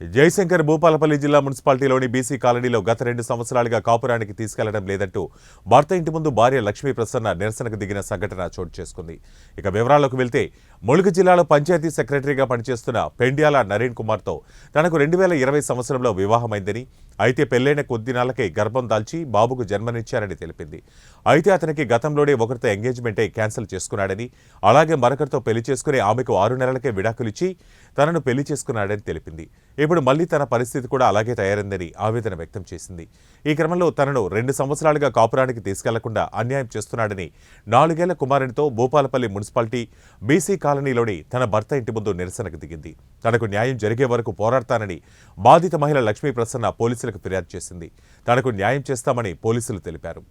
జయశంకర్ భూపాలపల్లి జిల్లా మున్సిపాలిటీలోని బీసీ కాలనీలో గత రెండు సంవత్సరాలుగా కాపురానికి తీసుకెళ్ళడం లేదంటూ భర్త ఇంటి ముందు భార్య లక్ష్మీ ప్రసన్న నిరసనకు దిగిన సంఘటన చోటు చేసుకుంది. ఇక వివరాల్లోకి వెళ్తే ములుగు జిల్లాలో పంచాయతీ సెక్రటరీగా పనిచేస్తున్న పెండ్యాల నరేన్ కుమార్తో తనకు రెండు వేల ఇరవై సంవత్సరంలో వివాహమైందని అయితే పెళ్ళైన కొద్ది నెలలకే గర్భం దాల్చి బాబుకు జన్మనిచ్చారని తెలిపింది. అయితే అతనికి గతంలోనే ఒకరితో ఎంగేజ్మెంట్ అయి క్యాన్సిల్ చేసుకున్నాడని అలాగే మరొకరితో పెళ్ళి చేసుకుని ఆమెకు ఆరు నెలలకే విడాకులిచ్చి తనను పెళ్ళి చేసుకున్నాడని తెలిపింది. ఇప్పుడు మళ్ళీ తన పరిస్థితి కూడా అలాగే తయారైందని ఆవేదన వ్యక్తం చేసింది. ఈ క్రమంలో తనను రెండు సంవత్సరాలుగా కాపురానికి తీసుకెళ్ళకుండా అన్యాయం చేస్తున్నాడని నాలుగేళ్ళ కుమారునితో భూపాలపల్లి మున్సిపాలిటీ బీసీ కాలనీలోని తన భర్త ఇంటి ముందు నిరసనకు దిగింది. తనకు న్యాయం జరిగే వరకు పోరాడతానని బాధిత మహిళ లక్ష్మీ ప్రసన్న పోలీసులకు ఫిర్యాదు చేసింది. తనకు న్యాయం చేస్తామని పోలీసులు తెలిపారు.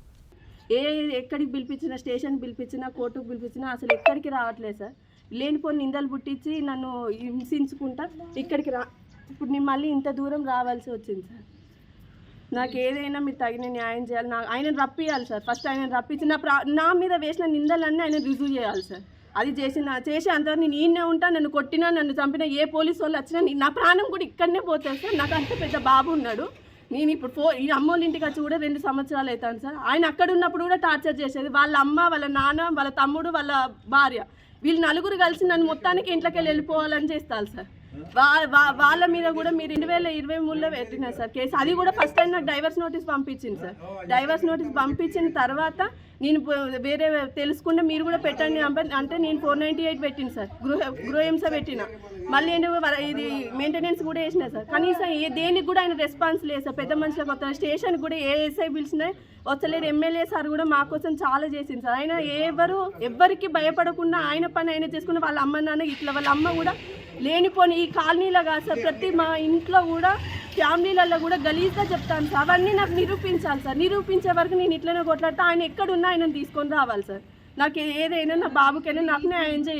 ఏ ఎక్కడికి పిలిపించినా స్టేషన్ పిలిపించినా కోర్టుకు పిలిపించినా అసలు ఎక్కడికి రావట్లేదు సార్. లేనిపోని నిందలు పుట్టించి నన్ను హింసించుకుంటా ఇక్కడికి రా ఇప్పుడు నేను మళ్ళీ ఇంత దూరం రావాల్సి వచ్చింది సార్. నాకు ఏదైనా మీరు తగిన న్యాయం చేయాలి. నా ఆయన రప్పియాలి సార్. ఫస్ట్ ఆయన రప్పించి నా ప్రా నా మీద వేసిన నిందలన్నీ ఆయన రిజూవ్ చేయాలి సార్. అది చేసిన చేసే అంతవరకు నేను ఈయనే ఉంటా నన్ను కొట్టినా నన్ను చంపినా ఏ పోలీసు వాళ్ళు వచ్చినా నా ప్రాణం కూడా ఇక్కడనే పోతుంది సార్. నాకు అంత పెద్ద బాబు ఉన్నాడు. నేను ఇప్పుడు ఫో ఈ అమ్మోళ్ళ ఇంటికి వచ్చి కూడా రెండు సంవత్సరాలు అవుతాను సార్. ఆయన అక్కడ ఉన్నప్పుడు కూడా టార్చర్ చేసేది. వాళ్ళ అమ్మ వాళ్ళ నాన్న వాళ్ళ తమ్ముడు వాళ్ళ భార్య. వీళ్ళు నలుగురు కలిసి నన్ను మొత్తానికి ఇంట్లోకి వెళ్ళి వెళ్ళిపోవాలని చేస్తారు సార్. వాళ్ళ మీద కూడా మీరు రెండు వేల ఇరవై మూడులో పెట్టినారు సార్ కేసు. అది కూడా ఫస్ట్ టైం నాకు డైవర్స్ నోటీస్ పంపించింది సార్. డైవర్స్ నోటీస్ పంపించిన తర్వాత నేను వేరే తెలుసుకుంటే మీరు కూడా పెట్టండి అంటే- అంటే నేను ఫోర్ నైంటీ ఎయిట్ పెట్టిన సార్. గృహ గృహహింస పెట్టిన. మళ్ళీ ఏంటో ఇది మెయింటెనెన్స్ కూడా వేసిన సార్. కనీసం ఏ దేనికి కూడా ఆయన రెస్పాన్స్ లేదు సార్. పెద్ద మనుషులకు వస్తారు స్టేషన్ కూడా ఏ ఎస్ఐ పిలిచినా వస్తలేరు ఎమ్మెల్యే సార్ కూడా మా కోసం చాలా చేసింది సార్. ఆయన ఎవరు ఎవ్వరికి భయపడకుండా ఆయన పని ఆయన చేసుకున్న వాళ్ళ అమ్మ నాన్న ఇట్లా వాళ్ళ అమ్మ కూడా లేనిపోని ఈ కాలనీలో కాదు సార్ ప్రతి మా ఇంట్లో కూడా ఫ్యామిలీలలో కూడా గలీజ్గా చెప్తాను సార్. అవన్నీ నాకు నిరూపించాలి సార్. నిరూపించే వరకు నేను ఇట్లనే కొట్లాడితే. ఆయన ఎక్కడున్నా ఆయన తీసుకొని రావాలి సార్. నాకు ఏదైనా నా బాబుకైనా నాకు న్యాయం చేయండి.